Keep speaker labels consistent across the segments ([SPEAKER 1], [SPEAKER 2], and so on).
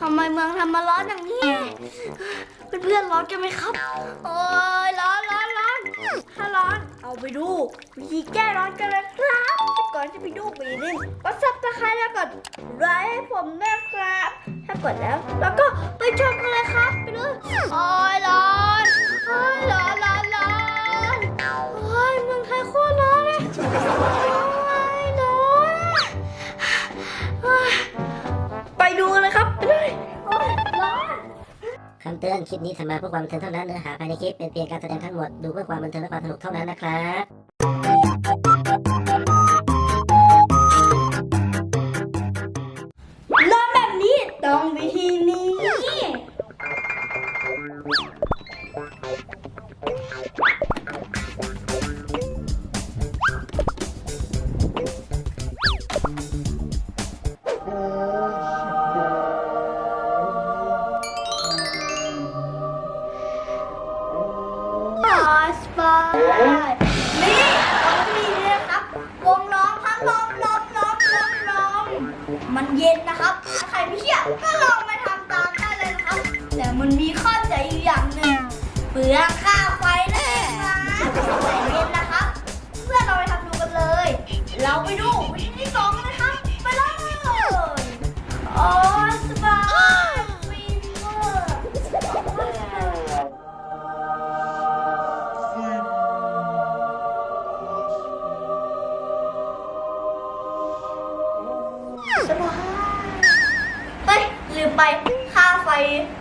[SPEAKER 1] ทำไมเมืองทำมาร้อนอย่างนี้ เพื่อนๆร้อนกันไหมครับ โอ้ยร้อนร้อนร้อนถ้าร้อนเอาไปดูวิธีแก้ร้อนกันเลยครับก่อนจะไปดูไปนี่ก็ซับตะไคร้แล้วกดไลค์ให้ผมด้วยครับ ถ้ากดแล้ว แล้วก็ไปชมกันเลยครับ ไปดูำ
[SPEAKER 2] เตือน คลิปนี้ทำมาเพื่อความบันเทิงเท่านั้น เนื้อหาภายในคลิปเป็นเพียงการแสดงทั้งหมด ดูเพื่อความบันเทิงและความสนุกเท่านั้นนะครับ
[SPEAKER 1] ร้อนแบบนี้ต้องวิธีนี้ มันเย็นนะครับ ถ้าใครไม่เชื่อก็ลองมาทำตามได้เลยนะครับ แต่มันมีข้อเสียอยู่อย่างหนึ่งเปลืองข้าว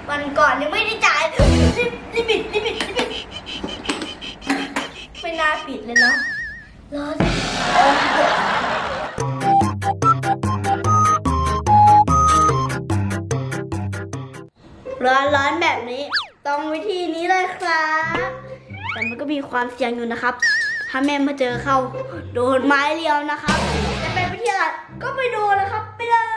[SPEAKER 1] วันก่อนยังไม่ได้จ่ายรีบรีบปิดรีบปิดรีบปิดไม่น่าปิดเลยเนาะรอดิร้อนร้อนแบบนี้ ต้องวิธีนี้เลยครับแต่มันก็มีความเสี่ยงอยู่นะครับ ถ้าแม่มาเจอเข้า โดนไม้เรียวนะครับจะเป็นวิธีอะไรก็ไปดูนะครับ ไปเลย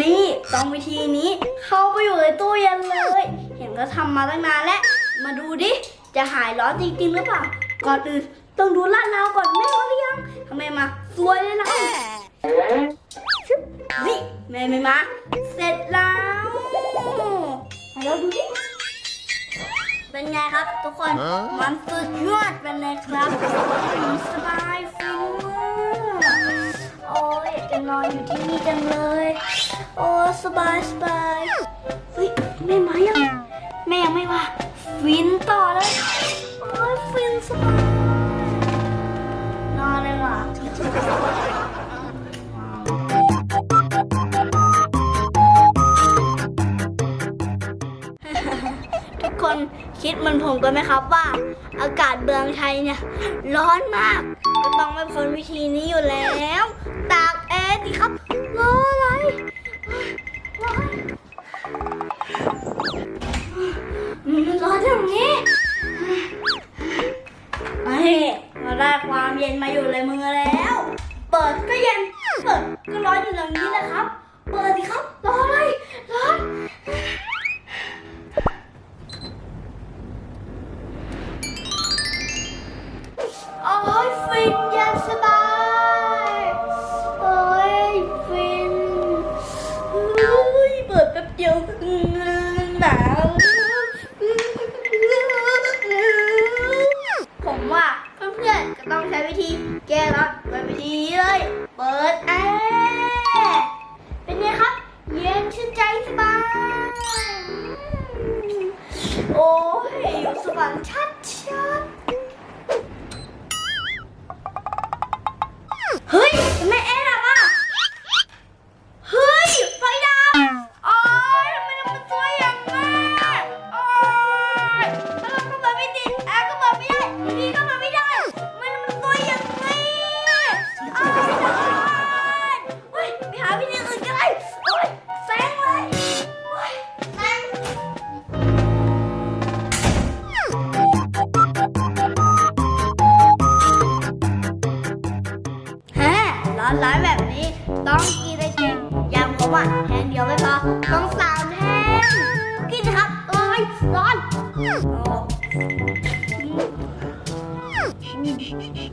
[SPEAKER 1] นี่ต้องวิธีนี้เข้าไปอยู่ในตู้เย็นเลย เห็นก็ทำมาตั้งนานแล้ว มาดูดิ จะหายร้อนจริงๆหรือเปล่า ก่อนอื่นต้องดูลาดราวก่อนแม่มาหรือยังทำไมมาสวยเลยนะชึบนี่แม่ไม่มา เสร็จแล้วให้เราดูดิ เป็นไงครับทุกคนมันสุดยอดเป็นไงครับสบายฟินมากโอ้ยอยากจะนอนอยู่ที่นี่จังเลย โอ้สบายสบายเฮ้ยแม่มายังแม่ยังไม่มาฟินต่อเลยโอ้ยฟินสบายนอนเลยว่ะ คนคิดเหมือนผมกันไหมครับว่า อากาศเมืองไทยเนี่ย ร้อนมากก็ต้องไม่พ้นวิธีนี้อยู่แล้ว ตากแอร์สิครับรออะไรร้อนมันร้อนอย่างนี้ไอ้เราได้ความเย็นมาอยู่ในมือแล้ว เปิดก็เย็น Thank you.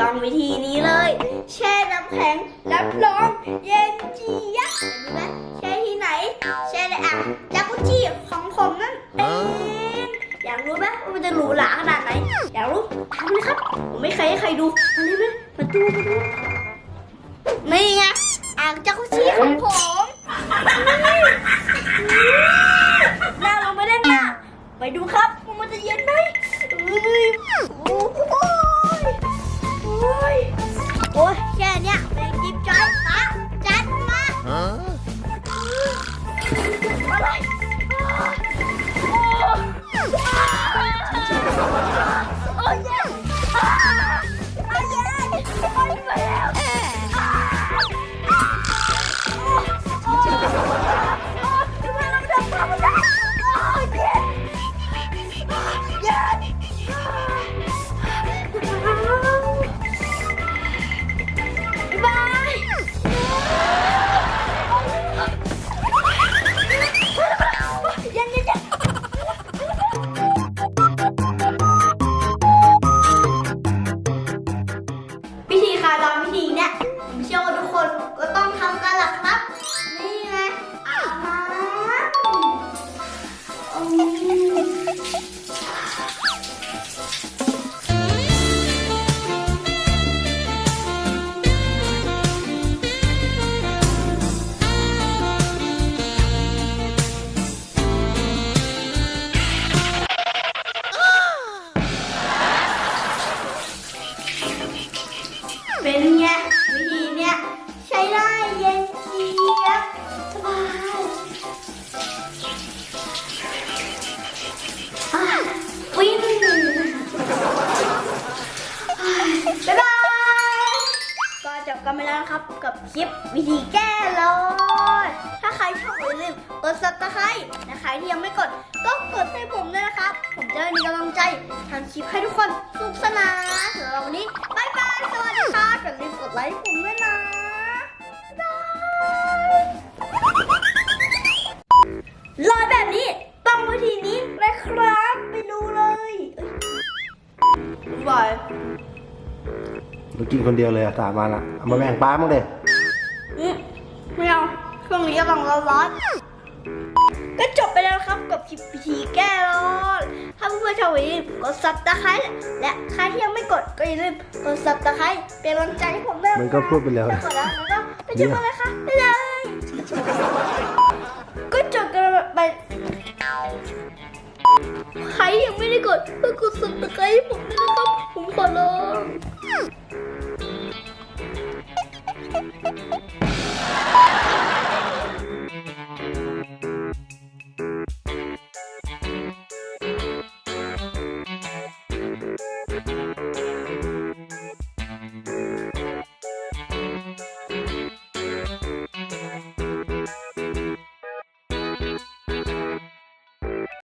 [SPEAKER 1] ต้องวิธีนี้เลย แช่น้ำแข็งรับรองเย็นเจี๊ยบเห็นไหมแช่ที่ไหน แช่ในอ่างจากุชิของผมนั่นเองอยากรู้ไหมว่ามันจะหรูหราขนาดไหน อยากรู้ทำเลยครับ ผมไม่เคยให้ใครดูมาเลยไหมมาดูมาดูนี่ไงอ่างจากุชิของผม ครับกับคลิปวิธีแก้ร้อนถ้าใครชอบอย่าลืมกด subscribe และใครที่ยังไม่กดก็กดให้ผมด้วยนะครับ ผมจะได้มีกำลังใจทำคลิปให้ทุกคนสนุกสนานสำหรับวันนี้บายบายสวัสดีค่ะอย่าลืมกดไลค์ให้ผมด้วยนะบ๊ายบายรอแบบนี้ต้องวิธีนี้เลยครับ ไปดูเลยเอ้ยบาย
[SPEAKER 3] เรากินคนเดียวเลยอะสามวันละเอามาแบ่งป้ามั้งเด็
[SPEAKER 1] อืมไม่เอา ช่วงนี้กำลังร้อนๆก็จบไปแล้วครับกับคลิปวิธีแก้ร้อนถ้าเพื่อนๆชอบอย่าลืมกดซับตะไคร้และใครที่ยังไม่กดก็อย่าลืมกดซับตะไคร้เป็นกำลังใจให้ผมด้วย
[SPEAKER 3] มันก็พูดไปแล้ว
[SPEAKER 1] กดแล้วแล้วก็ไปเจอกันเลยค่ะไปเลยก็จบกันไปใครยังไม่ได้กดก็กดซับตะไคร้ให้ผมด้วยนะครับผมขอร้อง